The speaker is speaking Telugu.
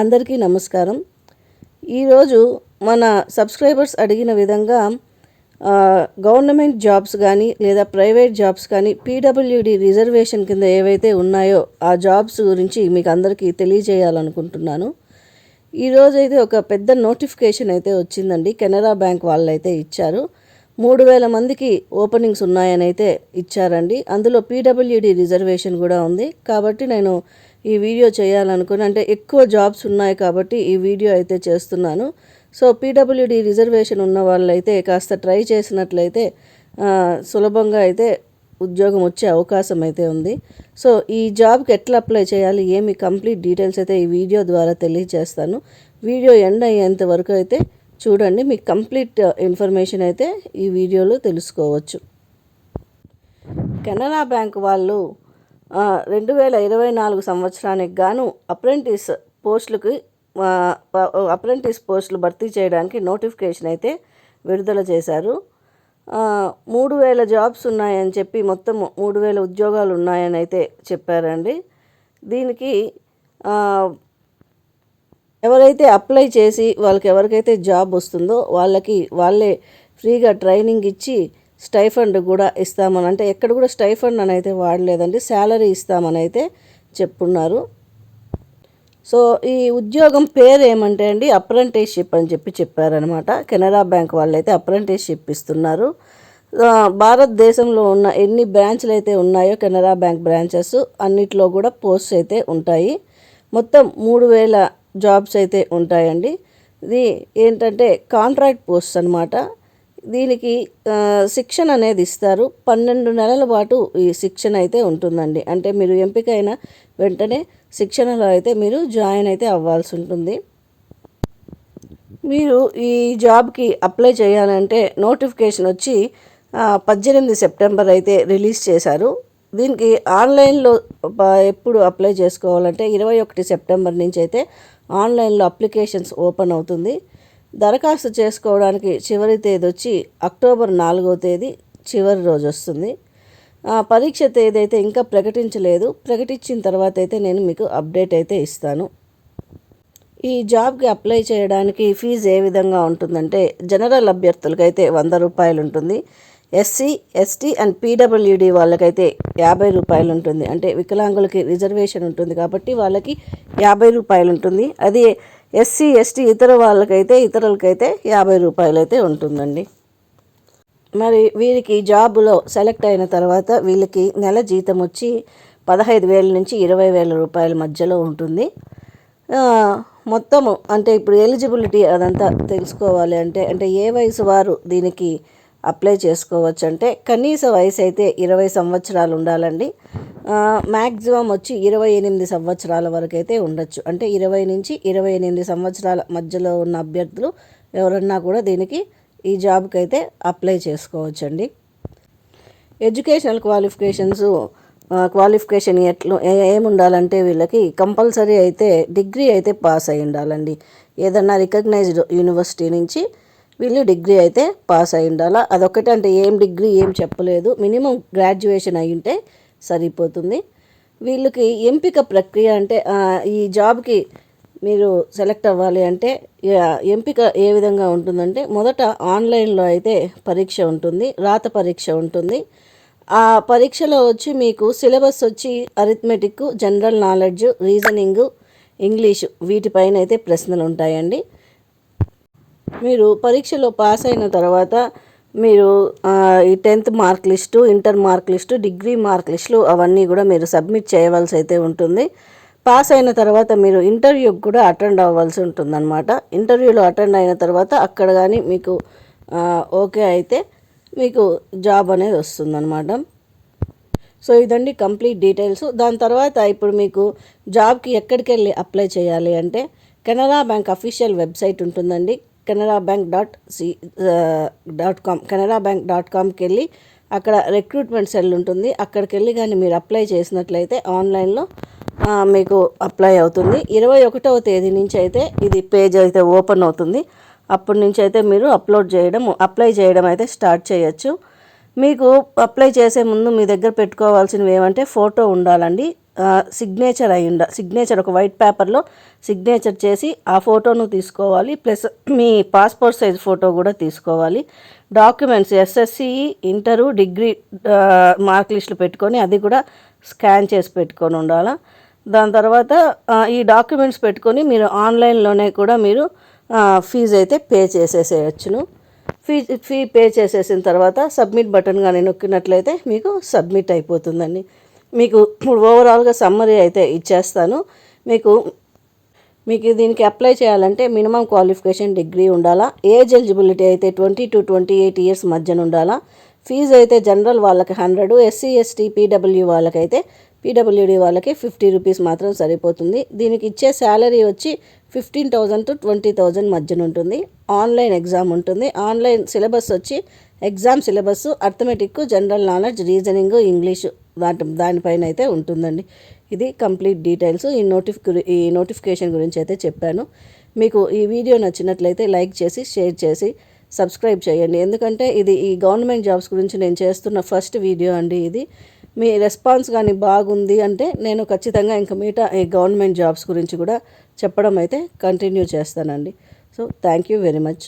అందరికీ నమస్కారం. ఈరోజు మన సబ్స్క్రైబర్స్ అడిగిన విధంగా గవర్నమెంట్ జాబ్స్ కానీ లేదా ప్రైవేట్ జాబ్స్ కానీ పీడబ్ల్యూడి రిజర్వేషన్ కింద ఏవైతే ఉన్నాయో ఆ జాబ్స్ గురించి మీకు అందరికీ తెలియజేయాలనుకుంటున్నాను. ఈరోజు అయితే ఒక పెద్ద నోటిఫికేషన్ అయితే వచ్చిందండి. కెనరా బ్యాంక్ వాళ్ళు అయితే ఇచ్చారు. మూడు వేల మందికి ఓపెనింగ్స్ ఉన్నాయని అయితే ఇచ్చారండి. అందులో పీడబ్ల్యూడి రిజర్వేషన్ కూడా ఉంది. కాబట్టి నేను ఈ వీడియో చేయాలనుకుని అంటే ఎక్కువ జాబ్స్ ఉన్నాయి కాబట్టి ఈ వీడియో అయితే చేస్తున్నాను. సో పీడబ్ల్యూడి రిజర్వేషన్ ఉన్న వాళ్ళైతే కాస్త ట్రై చేసినట్లయితే సులభంగా అయితే ఉద్యోగం వచ్చే అవకాశం అయితే ఉంది. సో ఈ జాబ్కి ఎట్లా అప్లై చేయాలి ఏమి కంప్లీట్ డీటెయిల్స్ అయితే ఈ వీడియో ద్వారా తెలియజేస్తాను. వీడియో ఎండ్ అయ్యేంత వరకు అయితే చూడండి మీకు కంప్లీట్ ఇన్ఫర్మేషన్ అయితే ఈ వీడియోలో తెలుసుకోవచ్చు. కెనరా బ్యాంక్ వాళ్ళు రెండు వేల ఇరవై నాలుగు సంవత్సరానికి గాను అప్రెంటిస్ పోస్టులకి అప్రెంటిస్ పోస్టులు భర్తీ చేయడానికి నోటిఫికేషన్ అయితే విడుదల చేశారు. మూడు వేల జాబ్స్ ఉన్నాయని చెప్పి మొత్తం మూడు వేల ఉద్యోగాలు ఉన్నాయని అయితే చెప్పారండి. దీనికి ఎవరైతే అప్లై చేసి వాళ్ళకి ఎవరికైతే జాబ్ వస్తుందో వాళ్ళకి వాళ్ళే ఫ్రీగా ట్రైనింగ్ ఇచ్చి స్టైఫండ్ కూడా ఇస్తామని అంటే ఎక్కడ కూడా స్టైఫండ్ అని అయితే వాడలేదండి శాలరీ ఇస్తామని అయితే చెప్పున్నారు. సో ఈ ఉద్యోగం పేరు ఏమంటే అండి అప్రెంటిస్షిప్ అని చెప్పి చెప్పారనమాట. కెనరా బ్యాంక్ వాళ్ళు అయితే అప్రెంటిస్షిప్ ఇస్తున్నారు. భారతదేశంలో ఉన్న ఎన్ని బ్రాంచ్లు అయితే ఉన్నాయో కెనరా బ్యాంక్ బ్రాంచెస్ అన్నిట్లో కూడా పోస్ట్స్ అయితే ఉంటాయి. మొత్తం మూడు వేల జాబ్స్ అయితే ఉంటాయండి. ఇది ఏంటంటే కాంట్రాక్ట్ పోస్ట్ అనమాట దీనికి శిక్షణ అనేది ఇస్తారు. పన్నెండు నెలల పాటు ఈ శిక్షణ అయితే ఉంటుందండి. అంటే మీరు ఎంపికైన వెంటనే శిక్షణలో అయితే మీరు జాయిన్ అయితే అవ్వాల్సి ఉంటుంది. మీరు ఈ జాబ్కి అప్లై చేయాలంటే నోటిఫికేషన్ వచ్చి పద్దెనిమిది సెప్టెంబర్ అయితే రిలీజ్ చేశారు. దీనికి ఆన్లైన్లో ఎప్పుడు అప్లై చేసుకోవాలంటే ఇరవై ఒకటి సెప్టెంబర్ నుంచి అయితే ఆన్లైన్లో అప్లికేషన్స్ ఓపెన్ అవుతుంది. దరఖాస్తు చేసుకోవడానికి చివరి తేదీ వచ్చి అక్టోబర్ నాలుగో తేదీ చివరి రోజు వస్తుంది. పరీక్ష తేదీ అయితే ఇంకా ప్రకటించలేదు. ప్రకటించిన తర్వాత అయితే నేను మీకు అప్డేట్ అయితే ఇస్తాను. ఈ జాబ్కి అప్లై చేయడానికి ఫీజు ఏ విధంగా ఉంటుందంటే జనరల్ అభ్యర్థులకైతే వంద రూపాయలు ఉంటుంది. ఎస్సీ ఎస్టీ అండ్ పీడబ్ల్యూడి వాళ్ళకైతే యాభై రూపాయలు ఉంటుంది. అంటే వికలాంగులకి రిజర్వేషన్ ఉంటుంది కాబట్టి వాళ్ళకి యాభై రూపాయలు ఉంటుంది. అది ఎస్సీ ఎస్టీ ఇతర వాళ్ళకైతే ఇతరులకైతే యాభై రూపాయలు అయితే ఉంటుందండి. మరి వీరికి జాబులో సెలెక్ట్ అయిన తర్వాత వీళ్ళకి నెల జీతం వచ్చి పదహైదు వేల నుంచి ఇరవై వేల రూపాయల మధ్యలో ఉంటుంది. మొత్తము అంటే ఇప్పుడు ఎలిజిబిలిటీ అదంతా తెలుసుకోవాలి అంటే అంటే ఏ వయసు వారు దీనికి అప్లై చేసుకోవచ్చు అంటే కనీస వయసు అయితే ఇరవై సంవత్సరాలు ఉండాలండి. మ్యాక్సిమం వచ్చి ఇరవై ఎనిమిది సంవత్సరాల వరకు అయితే ఉండొచ్చు. అంటే ఇరవై నుంచి ఇరవై ఎనిమిది సంవత్సరాల మధ్యలో ఉన్న అభ్యర్థులు ఎవరన్నా కూడా దీనికి ఈ జాబ్కి అయితే అప్లై చేసుకోవచ్చండి. ఎడ్యుకేషనల్ క్వాలిఫికేషన్స్ క్వాలిఫికేషన్ ఎట్లు ఏ- వీళ్ళకి కంపల్సరీ అయితే డిగ్రీ అయితే పాస్ అయి ఉండాలండి. ఏదన్నా రికగ్నైజ్డ్ యూనివర్సిటీ నుంచి వీళ్ళు డిగ్రీ అయితే పాస్ అయి ఉండాలా? అదొకటి అంటే ఏం డిగ్రీ ఏం చెప్పలేదు. మినిమం గ్రాడ్యుయేషన్ అయి ఉంటే సరిపోతుంది. వీళ్ళకి ఎంపిక ప్రక్రియ అంటే ఈ జాబ్కి మీరు సెలెక్ట్ అవ్వాలి అంటే ఎంపిక ఏ విధంగా ఉంటుందంటే మొదట ఆన్లైన్లో అయితే పరీక్ష ఉంటుంది రాత పరీక్ష ఉంటుంది. ఆ పరీక్షలో వచ్చి మీకు సిలబస్ వచ్చి arithmetic general knowledge reasoning English వీటిపైన అయితే ప్రశ్నలు ఉంటాయండి. మీరు పరీక్షలో పాస్ అయిన తర్వాత మీరు ఈ tenth mark list inter mark list degree mark లిస్టులు అవన్నీ కూడా మీరు సబ్మిట్ చేయవలసి అయితే ఉంటుంది. పాస్ అయిన తర్వాత మీరు ఇంటర్వ్యూకి కూడా అటెండ్ అవ్వాల్సి ఉంటుందన్నమాట. ఇంటర్వ్యూలో అటెండ్ అయిన తర్వాత అక్కడ కానీ మీకు ఓకే అయితే మీకు జాబ్ అనేది వస్తుందన్నమాట. సో ఇదండి కంప్లీట్ డీటెయిల్స్. దాని తర్వాత ఇప్పుడు మీకు జాబ్కి ఎక్కడికి వెళ్ళి అప్లై చేయాలి అంటే కెనరా బ్యాంక్ అఫీషియల్ వెబ్సైట్ ఉంటుందండి. Canara bank dot C dot com Canara bank dot కామ్కి వెళ్ళి అక్కడ రిక్రూట్మెంట్ సెల్ ఉంటుంది. అక్కడికి వెళ్ళి కానీ మీరు అప్లై చేసినట్లయితే ఆన్లైన్లో మీకు అప్లై అవుతుంది. ఇరవై ఒకటవ తేదీ నుంచి అయితే ఇది పేజ్ అయితే ఓపెన్ అవుతుంది. అప్పటి నుంచి అయితే మీరు అప్లోడ్ చేయడం అప్లై చేయడం అయితే స్టార్ట్ చేయొచ్చు. మీకు అప్లై చేసే ముందు మీ దగ్గర పెట్టుకోవాల్సినవి ఏమంటే ఫోటో ఉండాలండి. సిగ్నేచర్ అయ్యిండ సిగ్నేచర్ ఒక వైట్ పేపర్లో సిగ్నేచర్ చేసి ఆ ఫోటోను తీసుకోవాలి. ప్లస్ మీ పాస్పోర్ట్ సైజ్ ఫోటో కూడా తీసుకోవాలి. Documents SSC inter degree mark లిస్టులు పెట్టుకొని అది కూడా స్కాన్ చేసి పెట్టుకొని ఉండాలా. దాని తర్వాత ఈ డాక్యుమెంట్స్ పెట్టుకొని మీరు ఆన్లైన్లోనే కూడా మీరు ఫీజు అయితే పే చేసేసేయచ్చును. ఫీ ఫీ పే చేసేసిన తర్వాత సబ్మిట్ బటన్ కానీ నొక్కినట్లయితే మీకు సబ్మిట్ అయిపోతుందండి. మీకు ఓవరాల్గా సమ్మరీ అయితే ఇచ్చేస్తాను. మీకు మీకు దీనికి అప్లై చేయాలంటే మినిమం క్వాలిఫికేషన్ డిగ్రీ ఉండాలా? ఏజ్ ఎలిజిబిలిటీ అయితే twenty to twenty eight years మధ్యన ఉండాలా? ఫీజు అయితే జనరల్ వాళ్ళకి హండ్రెడ్ ఎస్సీ ఎస్టీ పీడబ్ల్యూ వాళ్ళకైతే పీడబ్ల్యూడి వాళ్ళకి ఫిఫ్టీ రూపీస్ మాత్రం సరిపోతుంది. దీనికి ఇచ్చే శాలరీ వచ్చి fifteen thousand to twenty thousand మధ్యన ఉంటుంది. ఆన్లైన్ ఎగ్జామ్ ఉంటుంది. ఆన్లైన్ సిలబస్ వచ్చి exam syllabus arithmetic general knowledge reasoning English దాటి దానిపైన అయితే ఉంటుందండి. ఇది కంప్లీట్ డీటెయిల్స్. ఈ నోటిఫి ఈ నోటిఫికేషన్ గురించి అయితే చెప్పాను. మీకు ఈ వీడియో నచ్చినట్లయితే లైక్ చేసి షేర్ చేసి సబ్స్క్రైబ్ చేయండి. ఎందుకంటే ఇది ఈ గవర్నమెంట్ జాబ్స్ గురించి నేను చేస్తున్న ఫస్ట్ వీడియో అండి ఇది. మీ రెస్పాన్స్ కానీ బాగుంది అంటే నేను ఖచ్చితంగా ఇంకా మిగతా ఈ గవర్నమెంట్ జాబ్స్ గురించి కూడా చెప్పడం అయితే కంటిన్యూ చేస్తానండి. So thank you very much.